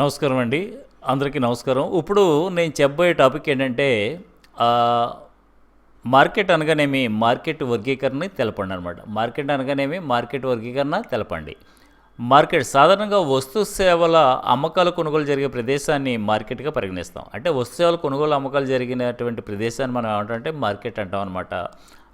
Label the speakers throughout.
Speaker 1: నమస్కారం అండి. అందరికీ నమస్కారం. ఇప్పుడు నేను చెప్పబోయే టాపిక్ ఏంటంటే మార్కెట్ అనగానేమి మార్కెట్ వర్గీకరణ తెలపండి అనమాట మార్కెట్ అనగానేమి మార్కెట్ వర్గీకరణ తెలపండి. మార్కెట్ సాధారణంగా వస్తు సేవల అమ్మకాలు కొనుగోలు జరిగే ప్రదేశాన్ని మార్కెట్గా పరిగణిస్తాం. అంటే వస్తు సేవల కొనుగోలు అమ్మకాలు జరిగినటువంటి ప్రదేశాన్ని మనం ఏమంటామంటే మార్కెట్ అంటాం అనమాట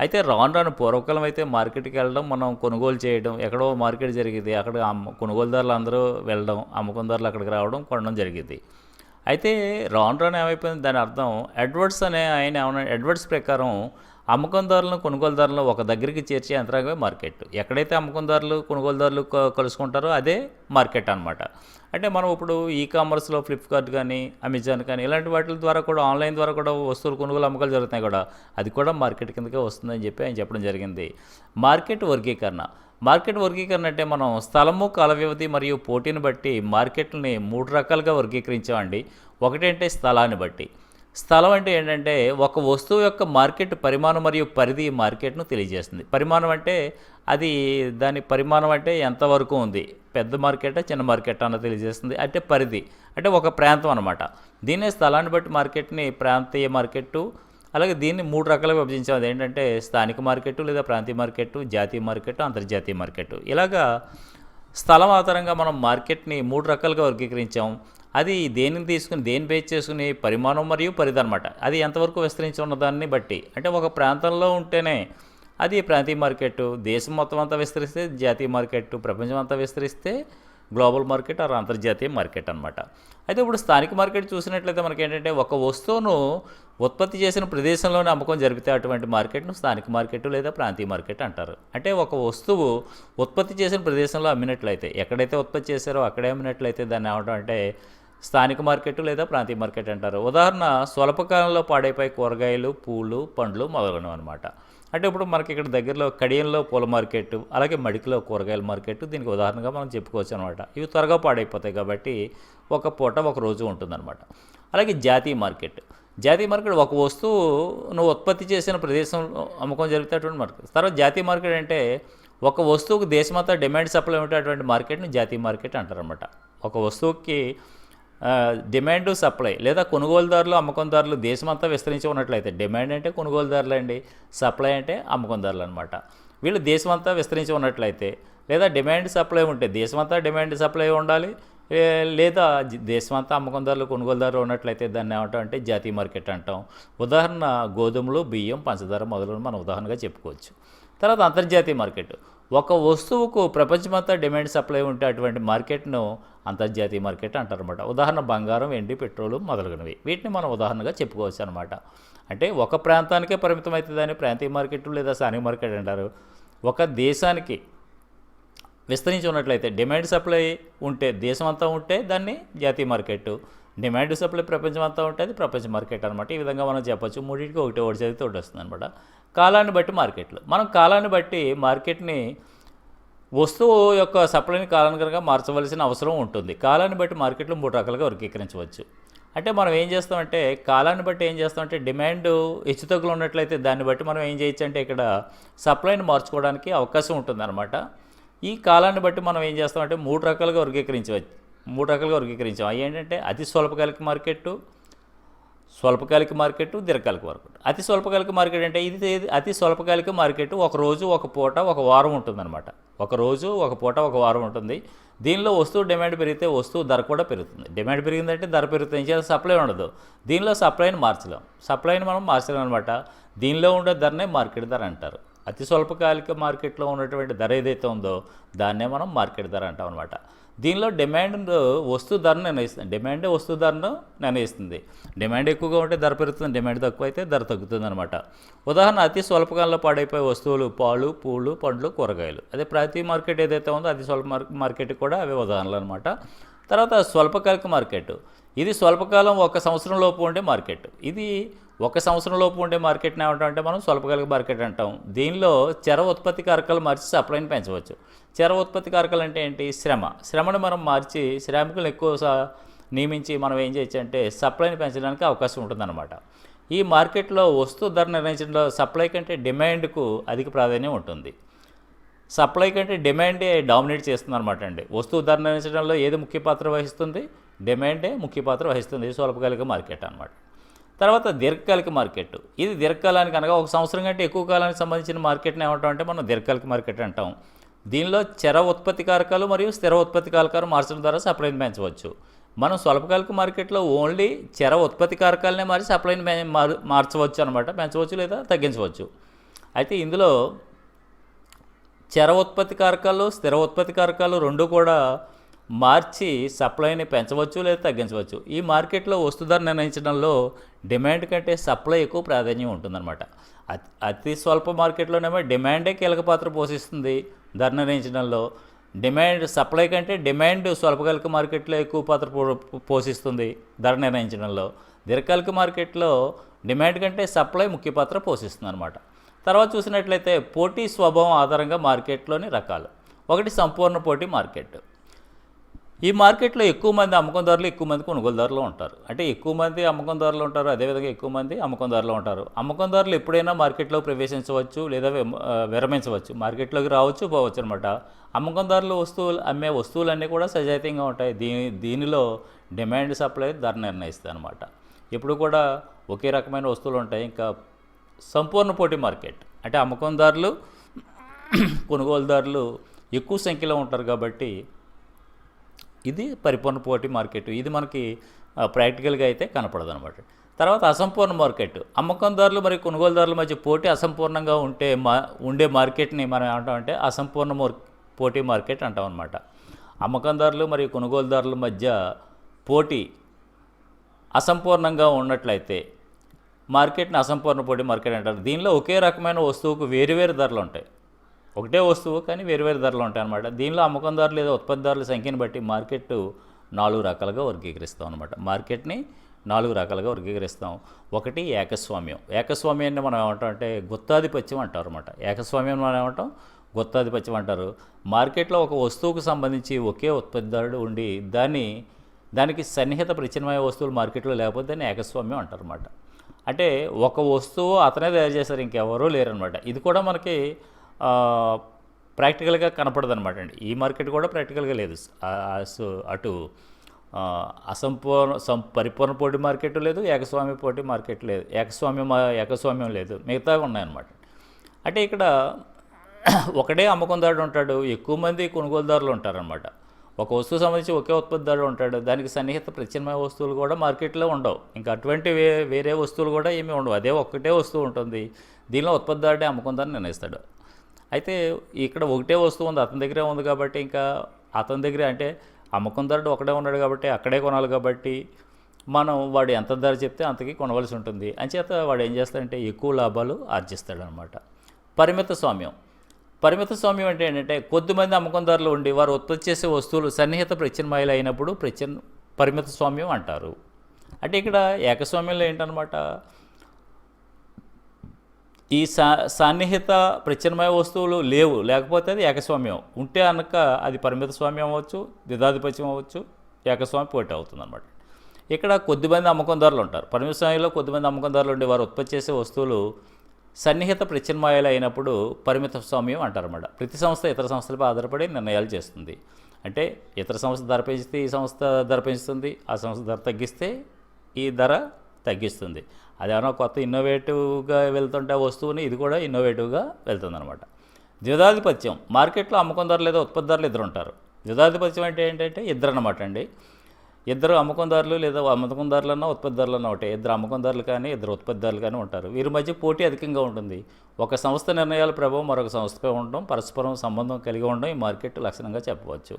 Speaker 1: అయితే రాను రాను పూర్వకాలం అయితే మార్కెట్కి వెళ్ళడం మనం కొనుగోలు చేయడం ఎక్కడో మార్కెట్ జరిగింది. అక్కడ అమ్మ కొనుగోలుదారులు అందరూ వెళ్ళడం అమ్మకందారులు అక్కడికి రావడం కొనడం జరిగింది. అయితే రాను రాను ఏమైపోయింది దాని అర్థం ఎడ్వర్డ్స్ అనే ఆయన ఏమన్నా ఎడ్వర్డ్స్ ప్రకారం అమ్మకందారులను కొనుగోలుదారులను ఒక దగ్గరికి చేర్చే యంత్రాంగమే మార్కెట్ ఎక్కడైతే అమ్మకందారులు కొనుగోలుదారులు కలుసుకుంటారో అదే మార్కెట్ అనమాట అంటే మనం ఇప్పుడు ఈ కామర్స్లో ఫ్లిప్కార్ట్ కానీ అమెజాన్ కానీ ఇలాంటి వాటి ద్వారా కూడా ఆన్లైన్ ద్వారా కూడా వస్తువులు కొనుగోలు అమ్మకాలు జరుగుతున్నాయి కూడా. అది కూడా మార్కెట్ కిందకే వస్తుందని చెప్పి ఆయన చెప్పడం జరిగింది. మార్కెట్ వర్గీకరణ. మార్కెట్ వర్గీకరణ అంటే మనం స్థలము కాల వ్యవధి మరియు పోటీని బట్టి మార్కెట్ని మూడు రకాలుగా వర్గీకరించామండి. ఒకటంటే స్థలాన్ని బట్టి. స్థలం అంటే ఏంటంటే ఒక వస్తువు యొక్క మార్కెట్ పరిమాణం మరియు పరిధి మార్కెట్ను తెలియజేస్తుంది. పరిమాణం అంటే అది దాని పరిమాణం అంటే ఎంతవరకు ఉంది? పెద్ద మార్కెటా చిన్న మార్కెట్ అన్న తెలియజేస్తుంది. అంటే పరిధి. అంటే ఒక ప్రాంతం అనమాట దీన్నే స్థలాన్ని బట్టి మార్కెట్ని ప్రాంతీయ మార్కెట్టు అలాగే దీన్ని మూడు రకాలుగా విభజించాం. ఏంటంటే స్థానిక మార్కెట్ లేదా ప్రాంతీయ మార్కెట్ జాతీయ మార్కెట్ అంతర్జాతీయ మార్కెట్ ఇలాగా స్థలం ఆధారంగా మనం మార్కెట్ని మూడు రకాలుగా వర్గీకరించాం. అది దేనిని తీసుకుని దేని బేస్ చేసుకుని పరిమాణం మరియు పరిధి అనమాట అది ఎంతవరకు విస్తరించి ఉన్న దాన్ని బట్టి. అంటే ఒక ప్రాంతంలో ఉంటేనే అది ప్రాంతీయ మార్కెట్ దేశం మొత్తం అంతా విస్తరిస్తే జాతీయ మార్కెట్ ప్రపంచం అంతా విస్తరిస్తే గ్లోబల్ మార్కెట్ ఆర్ అంతర్జాతీయ మార్కెట్ అనమాట అయితే ఇప్పుడు స్థానిక మార్కెట్ చూసినట్లయితే మనకి ఏంటంటే ఒక వస్తువును ఉత్పత్తి చేసిన ప్రదేశంలోనే అమ్మకం జరిపితే అటువంటి మార్కెట్ను స్థానిక మార్కెట్ లేదా ప్రాంతీయ మార్కెట్ అంటారు. అంటే ఒక వస్తువు ఉత్పత్తి చేసిన ప్రదేశంలో అమ్మినట్లయితే ఎక్కడైతే ఉత్పత్తి చేశారో అక్కడే అమ్మినట్లయితే దాన్ని ఏమంటాం అంటే స్థానిక మార్కెట్ లేదా ప్రాంతీయ మార్కెట్ అంటారు. ఉదాహరణ స్వల్పకాలంలో పాడైపోయి కూరగాయలు పూలు పండ్లు మొదలగునవి అనమాట అంటే ఇప్పుడు మనకి ఇక్కడ దగ్గరలో కడియంలో పూల మార్కెట్ అలాగే మడికిలో కూరగాయల మార్కెట్ దీనికి ఉదాహరణగా మనం చెప్పుకోవచ్చు అనమాట ఇవి త్వరగా పాడైపోతాయి కాబట్టి ఒక పూట ఒక రోజు ఉంటుందన్నమాట. అలాగే జాతీయ మార్కెట్. జాతీయ మార్కెట్ ఒక వస్తువు నువ్వు ఉత్పత్తి చేసిన ప్రదేశంలో అమ్మకం జరిగితే అటువంటి మార్కెట్. తర్వాత జాతీయ మార్కెట్ అంటే ఒక వస్తువుకు దేశమంతా డిమాండ్ సప్లై ఉంటే అటువంటి మార్కెట్ని జాతీయ మార్కెట్ అంటారనమాట ఒక వస్తువుకి డిమాండ్ సప్లై లేదా కొనుగోలుదారులు అమ్మకందారులు దేశమంతా విస్తరించి ఉన్నట్లయితే డిమాండ్ అంటే కొనుగోలుదారులు అండి సప్లై అంటే అమ్మకందారులు అనమాట వీళ్ళు దేశమంతా విస్తరించి ఉన్నట్లయితే లేదా డిమాండ్ సప్లై ఉంటే దేశమంతా డిమాండ్ సప్లై ఉండాలి లేదా దేశమంతా అమ్మకందారులు కొనుగోలుదారులు ఉన్నట్లయితే దాన్ని ఏమంటాం అంటే జాతీయ మార్కెట్ అంటాం. ఉదాహరణ గోధుమలు బియ్యం పంచదార మొదలు మనం ఉదాహరణగా చెప్పుకోవచ్చు. తర్వాత అంతర్జాతీయ మార్కెట్. ఒక వస్తువుకు ప్రపంచమంతా డిమాండ్ సప్లై ఉంటే అటువంటి మార్కెట్ను అంతర్జాతీయ మార్కెట్ అంటారన్నమాట. ఉదాహరణ బంగారం వెండి పెట్రోలు మొదలగునవి. వీటిని మనం ఉదాహరణగా చెప్పుకోవచ్చు అనమాట అంటే ఒక ప్రాంతానికే పరిమితం అవుతుందని ప్రాంతీయ మార్కెట్ లేదా స్థానిక మార్కెట్ అంటారు. ఒక దేశానికి విస్తరించి ఉన్నట్లయితే డిమాండ్ సప్లై ఉంటే దేశం అంతా ఉంటే దాన్ని జాతీయ మార్కెట్ డిమాండ్ సప్లై ప్రపంచం అంతా ఉంటే అది ప్రపంచ మార్కెట్ అనమాట ఈ విధంగా మనం చెప్పొచ్చు. మూడింటికి ఒకటి ఒకటి చదివితే ఒకటి వస్తుంది అనమాట కాలాన్ని బట్టి మార్కెట్లు. మనం కాలాన్ని బట్టి మార్కెట్ని వస్తువు యొక్క సప్లైని కాలానుగుణంగా మార్చవలసిన అవసరం ఉంటుంది. కాలాన్ని బట్టి మార్కెట్లు మూడు రకాలుగా వర్గీకరించవచ్చు. అంటే మనం ఏం చేస్తామంటే కాలాన్ని బట్టి ఏం చేస్తామంటే డిమాండ్ హెచ్చుతగ్గులు ఉన్నట్లయితే దాన్ని బట్టి మనం ఏం చేయొచ్చు అంటే ఇక్కడ సప్లైని మార్చుకోవడానికి అవకాశం ఉంటుందన్నమాట. ఈ కాలాన్ని బట్టి మనం ఏం చేస్తామంటే మూడు రకాలుగా వర్గీకరించవచ్చు మూడు రకాలుగా వర్గీకరించాం. అవి ఏంటంటే అతి స్వల్పకాలిక మార్కెట్ స్వల్పకాలిక మార్కెట్ దీర్ఘకాలిక మార్కెట్. అతి స్వల్పకాలిక మార్కెట్ అంటే ఇది అతి స్వల్పకాలిక మార్కెట్ ఒక రోజు ఒక పూట ఒక వారం ఉంటుందన్నమాట. ఒక రోజు ఒక పూట ఒక వారం ఉంటుంది. దీనిలో వస్తువు డిమాండ్ పెరిగితే వస్తువు ధర కూడా పెరుగుతుంది. డిమాండ్ పెరిగిందంటే ధర పెరుగుతుంది. సప్లై ఉండదు. దీనిలో సప్లైని మార్చలేం. సప్లైని మనం మార్చలేం అనమాట దీనిలో ఉండే ధరనే మార్కెట్ ధర అంటారు. అతి స్వల్పకాలిక మార్కెట్లో ఉన్నటువంటి ధర ఏదైతే ఉందో దాన్నే మనం మార్కెట్ ధర అంటాం అనమాట దీనిలో డిమాండ్ వస్తు ధరను నిర్ణయిస్తుంది. డిమాండ్ వస్తువు ధరను నిర్ణయిస్తుంది. డిమాండ్ ఎక్కువగా ఉంటే ధర పెరుగుతుంది డిమాండ్ తక్కువ అయితే ధర తగ్గుతుంది అనమాట ఉదాహరణ అతి స్వల్పకాలంలో పాడైపోయే వస్తువులు పాలు పూలు పండ్లు కూరగాయలు. అదే ప్రతి మార్కెట్ ఏదైతే ఉందో అతి స్వల్ప మార్కెట్ మార్కెట్ కూడా అవే ఉదాహరణలు అనమాట తర్వాత స్వల్పకాలిక మార్కెట్. ఇది స్వల్పకాలం ఒక సంవత్సరం లోపు ఉండే మార్కెట్. ఇది ఒక సంవత్సరం లోపు ఉండే మార్కెట్ని ఏమంటామంటే మనం స్వల్పకాలిక మార్కెట్ అంటాం. దీనిలో చెర ఉత్పత్తి కారకాలు మార్చి సప్లైని పెంచవచ్చు. చెర ఉత్పత్తి కారకాలు అంటే ఏంటి? శ్రమ. శ్రమను మనం మార్చి శ్రామికులను ఎక్కువ నియమించి మనం ఏం చేయొచ్చు అంటే సప్లైని పెంచడానికి అవకాశం ఉంటుందన్నమాట. ఈ మార్కెట్లో వస్తువు ధర నిర్ణయించడంలో సప్లై కంటే డిమాండ్కు అధిక ప్రాధాన్యం ఉంటుంది. సప్లై కంటే డిమాండే డామినేట్ చేస్తుంది అనమాట అండి. వస్తువు ధర నిర్ణయించడంలో ఏది ముఖ్య పాత్ర వహిస్తుంది? డిమాండే ముఖ్య పాత్ర వహిస్తుంది. స్వల్పకాలిక మార్కెట్ అన్నమాట. తర్వాత దీర్ఘకాలిక మార్కెట్. ఇది దీర్ఘకాలానికి అనగా ఒక సంవత్సరం కంటే ఎక్కువ కాలానికి సంబంధించిన మార్కెట్ని ఏమంటాం అంటే మనం దీర్ఘకాలిక మార్కెట్ అంటాం. దీనిలో చర ఉత్పత్తి కారకాలు మరియు స్థిర ఉత్పత్తి కారకాలు మార్చడం ద్వారా సప్లైని పెంచవచ్చు. మనం స్వల్పకాలిక మార్కెట్లో ఓన్లీ చర ఉత్పత్తి కారకాలనే మార్చి సప్లైని మార్చవచ్చు అనమాట పెంచవచ్చు లేదా తగ్గించవచ్చు. అయితే ఇందులో చర ఉత్పత్తి కారకాలు స్థిర ఉత్పత్తి కారకాలు రెండు కూడా మార్చి సప్లైని పెంచవచ్చు లేదా తగ్గించవచ్చు. ఈ మార్కెట్లో వస్తు ధర నిర్ణయించడంలో డిమాండ్ కంటే సప్లై ఎక్కువ ప్రాధాన్యం ఉంటుందన్నమాట. అతి అతి స్వల్ప మార్కెట్లోనేమో డిమాండే కీలక పాత్ర పోషిస్తుంది ధర నిర్ణయించడంలో. డిమాండ్ సప్లై కంటే డిమాండ్ స్వల్పకాలిక మార్కెట్లో ఎక్కువ పాత్ర పో- పోషిస్తుంది ధర నిర్ణయించడంలో. దీర్ఘకాలిక మార్కెట్లో డిమాండ్ కంటే సప్లై ముఖ్య పాత్ర పోషిస్తుంది అనమాట తర్వాత చూసినట్లయితే పోటీ స్వభావం ఆధారంగా మార్కెట్లోని రకాలు. ఒకటి సంపూర్ణ పోటీ మార్కెట్. ఈ మార్కెట్లో ఎక్కువ మంది అమ్మకందారులు ఎక్కువ మంది కొనుగోలుదారులు ఉంటారు. అంటే ఎక్కువ మంది అమ్మకందారులు ఉంటారు అదేవిధంగా ఎక్కువ మంది అమ్మకందారులు ఉంటారు. అమ్మకందారులు ఎప్పుడైనా మార్కెట్లో ప్రవేశించవచ్చు లేదా విరమించవచ్చు. మార్కెట్లోకి రావచ్చు పోవచ్చు అనమాట అమ్మకందారులు వస్తువులు అమ్మే వస్తువులన్నీ కూడా సజాతీయంగా ఉంటాయి. దీని దీనిలో డిమాండ్ సప్లై ధర నిర్ణయిస్తాయి అనమాట ఇప్పుడు కూడా ఒకే రకమైన వస్తువులు ఉంటాయి. ఇంకా సంపూర్ణ పోటీ మార్కెట్. అంటే అమ్మకందారులు కొనుగోలుదారులు ఎక్కువ సంఖ్యలో ఉంటారు కాబట్టి ఇది పరిపూర్ణ పోటీ మార్కెట్. ఇది మనకి ప్రాక్టికల్గా అయితే కనపడదు అనమాట తర్వాత అసంపూర్ణ మార్కెట్. అమ్మకందారులు మరియు కొనుగోలుదారుల మధ్య పోటీ అసంపూర్ణంగా ఉంటే మా ఉండే మార్కెట్ని మనం ఏమంటామంటే అసంపూర్ణ మోర్ పోటీ మార్కెట్ అంటాం అనమాట అమ్మకందారులు మరియు కొనుగోలుదారుల మధ్య పోటీ అసంపూర్ణంగా ఉన్నట్లయితే మార్కెట్ని అసంపూర్ణ పోటీ మార్కెట్ అంటారు. దీనిలో ఒకే రకమైన వస్తువుకు వేరువేరు ధరలు ఉంటాయి. ఒకటే వస్తువు కానీ వేరువేరు ధరలు ఉంటాయి అన్నమాట దీనిలో అమ్మకందారులు లేదా ఉత్పత్తిదారుల సంఖ్యను బట్టి మార్కెట్ నాలుగు రకాలుగా వర్గీకరిస్తాం అనమాట మార్కెట్ని నాలుగు రకాలుగా వర్గీకరిస్తాం. ఒకటి ఏకస్వామ్యం. ఏకస్వామ్యాన్ని మనం ఏమంటాం అంటే గుత్తాధిపత్యం అంటారు అనమాట ఏకస్వామ్యం మనం ఏమంటాం? గుత్తాధిపత్యం అంటారు. మార్కెట్లో ఒక వస్తువుకు సంబంధించి ఒకే ఉత్పత్తిదారుడు ఉండి దాన్ని దానికి సన్నిహిత ప్రత్యామ్నాయ వస్తువులు మార్కెట్లో లేకపోతే దాన్ని ఏకస్వామ్యం అంటారు అనమాట అంటే ఒక వస్తువు అతనే తయారు చేశారు ఇంకెవరూ లేరనమాట ఇది కూడా మనకి ప్రాక్టికల్గా కనపడదు అనమాట అండి. ఈ మార్కెట్ కూడా ప్రాక్టికల్గా లేదు. సో అటు అసంపూర్ణ సం పరిపూర్ణ పోటీ మార్కెట్ లేదు ఏకస్వామ్య పోటీ మార్కెట్ లేదు ఏకస్వామ్యం ఏకస్వామ్యం లేదు మిగతా ఉన్నాయన్నమాట. అంటే ఇక్కడ ఒకటే అమ్మకందారుడు ఉంటాడు ఎక్కువ మంది కొనుగోలుదారులు ఉంటారనమాట ఒక వస్తువు సంబంధించి ఒకే ఉత్పత్తిదారుడు ఉంటాడు దానికి సన్నిహిత ప్రత్యామ్నాయ వస్తువులు కూడా మార్కెట్లో ఉండవు. ఇంకా అటువంటి వే వేరే వస్తువులు కూడా ఏమీ ఉండవు. అదే ఒక్కటే వస్తువు ఉంటుంది దీనిలో ఉత్పత్తిదారుడే అమ్మకందారుని నిర్ణయిస్తాడు. అయితే ఇక్కడ ఒకటే వస్తువు ఉంది అతని దగ్గరే ఉంది కాబట్టి ఇంకా అతని దగ్గరే అంటే అమ్మకందారుడు ఒకడే ఉన్నాడు కాబట్టి అక్కడే కొనాలి కాబట్టి మనం వాడు ఎంత ధర చెప్తే అంతకి కొనవలసి ఉంటుంది. అంచేత వాడు ఏం చేస్తాడంటే ఎక్కువ లాభాలు ఆర్జిస్తాడనమాట. పరిమిత స్వామ్యం. పరిమిత స్వామ్యం అంటే ఏంటంటే కొద్దిమంది అమ్మకందారులు ఉండి వారు ఉత్పత్తి చేసే వస్తువులు సన్నిహిత ప్రత్యన్మాయలు అయినప్పుడు ప్రత్యన్ పరిమిత స్వామ్యం అంటారు. అంటే ఇక్కడ ఏకస్వామ్యంలో ఏంటనమాట? ఈ సా సన్నిహిత ప్రత్యన్మయ వస్తువులు లేవు. లేకపోతే అది ఏకస్వామ్యం. ఉంటే అనక అది పరిమిత స్వామ్యం అవ్వచ్చు ద్విధాధిపత్యం అవ్వచ్చు ఏకస్వామి పోటీ అవుతుంది అనమాట ఇక్కడ కొద్దిమంది అమ్మకందారులు ఉంటారు. పరిమిత స్వామ్యంలో కొద్దిమంది అమ్మకందారులు ఉండి వారు ఉత్పత్తి చేసే వస్తువులు సన్నిహిత ప్రత్యన్మాయాలు అయినప్పుడు పరిమిత స్వామ్యం అంటారన్నమాట. ప్రతి సంస్థ ఇతర సంస్థలపై ఆధారపడి నిర్ణయాలు చేస్తుంది. అంటే ఇతర సంస్థ ధర పెంచితే ఈ సంస్థ ధర పెంచుతుంది ఆ సంస్థ ధర తగ్గిస్తే ఈ ధర తగ్గిస్తుంది. అదేమన్నా కొత్త ఇన్నోవేటివ్గా వెళ్తుంటే ఆ వస్తువుని ఇది కూడా ఇన్నోవేటివ్గా వెళ్తుందనమాట ద్విధాధిపత్యం మార్కెట్లో అమ్మకందారు లేదా ఉత్పత్తిదారులు ఇద్దరు ఉంటారు. ద్విధాధిపత్యం అంటే ఏంటంటే ఇద్దరు అనమాట అండి ఇద్దరు అమ్మకందారులు లేదా అమ్మకందారులన్నా ఉత్పత్తిదారులన్నా ఒకటే. ఇద్దరు అమ్మకందారులు కానీ ఇద్దరు ఉత్పత్తిదారులు కానీ ఉంటారు. వీరి మధ్య పోటీ అధికంగా ఉంటుంది. ఒక సంస్థ నిర్ణయాల ప్రభావం మరొక సంస్థపై ఉండడం పరస్పరం సంబంధం కలిగి ఉండడం ఈ మార్కెట్ లక్షణంగా చెప్పవచ్చు.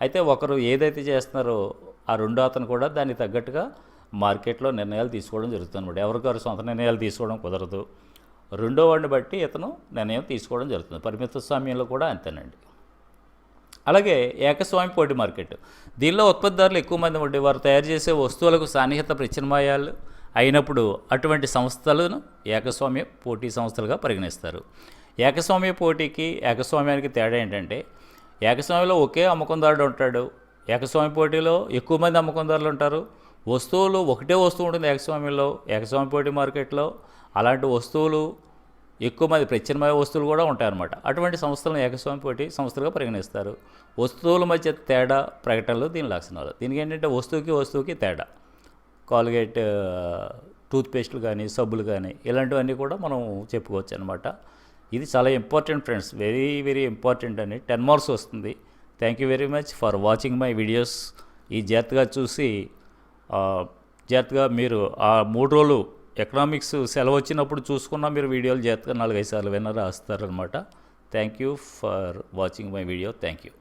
Speaker 1: అయితే ఒకరు ఏదైతే చేస్తున్నారో ఆ రెండో అతను కూడా దానికి తగ్గట్టుగా మార్కెట్లో నిర్ణయాలు తీసుకోవడం జరుగుతుంది అనమాట ఎవరికారు సొంత నిర్ణయాలు తీసుకోవడం కుదరదు. రెండో వాడిని బట్టి ఇతను నిర్ణయం తీసుకోవడం జరుగుతుంది. పరిమిత స్వామ్యంలో కూడా అంతేనండి. అలాగే ఏకస్వామి పోటీ మార్కెట్. దీనిలో ఉత్పత్తిదారులు ఎక్కువ మంది ఉండి వారు తయారు చేసే వస్తువులకు సాన్నిహిత ప్రత్యామ్నాయాలు అయినప్పుడు అటువంటి సంస్థలను ఏకస్వామ్య పోటీ సంస్థలుగా పరిగణిస్తారు. ఏకస్వామ్య పోటీకి ఏకస్వామ్యానికి తేడా ఏంటంటే ఏకస్వామ్యంలో ఒకే అమ్మకందారుడు ఉంటాడు. ఏకస్వామి పోటీలో ఎక్కువ మంది అమ్మకందారులు ఉంటారు. వస్తువులు ఒకటే వస్తువు ఉంటుంది ఏకస్వామ్యంలో ఏకస్వామి పోటీ మార్కెట్లో. అలాంటి వస్తువులు ఎక్కువ మంది ప్రత్యామ్నాయ వస్తువులు కూడా ఉంటాయన్నమాట. అటువంటి సంస్థలను ఏకస్వామి పోటీ సంస్థలుగా పరిగణిస్తారు. వస్తువుల మధ్య తేడా ప్రకటనలు దీని లక్షణాలు. దీనికి ఏంటంటే వస్తువుకి వస్తువుకి తేడా. కాల్గేట్ టూత్పేస్ట్లు కానీ సబ్బులు కానీ ఇలాంటివన్నీ కూడా మనం చెప్పుకోవచ్చు అనమాట ఇది చాలా important friends very very important అని టెన్ మార్క్స్ వస్తుంది. Thank you very much for watching my videos ఈ జాగ్రత్తగా చూసి జాగ్రత్తగా మీరు ఆ మూడు రోజులు ఎకనామిక్స్ సెలవు వచ్చినప్పుడు చూసుకున్న మీరు వీడియోలు జాగ్రత్తగా నాలుగైదు సార్లు విన్న రాస్తారనమాట thank you for watching my video thank you